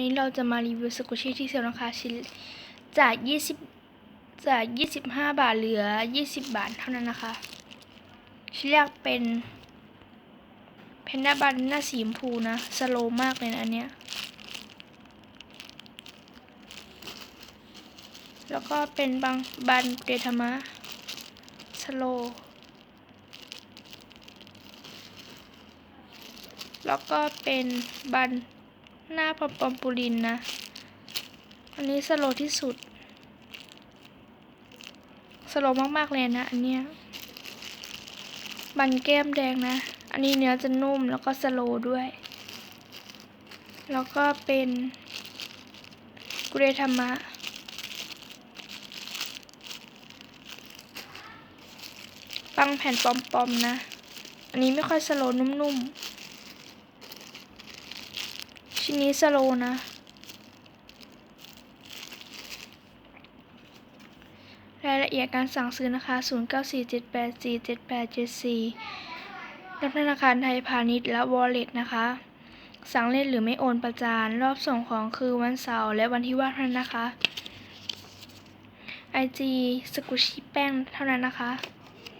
ันนี้เราจะมารีวิวสกุชี่ที่เซลล์นะคะชิ้นจาก 20 จาก 25 บาทเหลือ 20 บาทเท่านั้นนะคะ ชิ้นแรกเป็นเพนด้าบันหน้าสีชมพูนะ สโลมากเลยนะอันเนี้ย แล้วก็เป็นบางบันเดทามะ สโล แล้วก็เป็นบัน หน้าปอมปอมปูลินนะ อันนี้สโลที่สุด สโลมากๆเลยนะอันเนี้ยบันแก้มแดงนะ อันนี้เนื้อจะนุ่มแล้วก็สโลด้วย แล้วก็เป็นกุเรธรรมะปังแผ่นปอมๆนะ อันนี้ไม่ค่อยสโลนุ่มๆ ชิ้นนี้สโลนะ รายละเอียดการสั่งซื้อนะคะ 0947847874รับธนาคารไทยพาณิชย์และ Wallet นะคะ สั่งเล่นหรือไม่โอนประจาน รอบส่งของคือวันเสาร์และวันที่ว่าเท่านั้นนะคะ IG สกุชิแป้งเท่านั้นนะคะ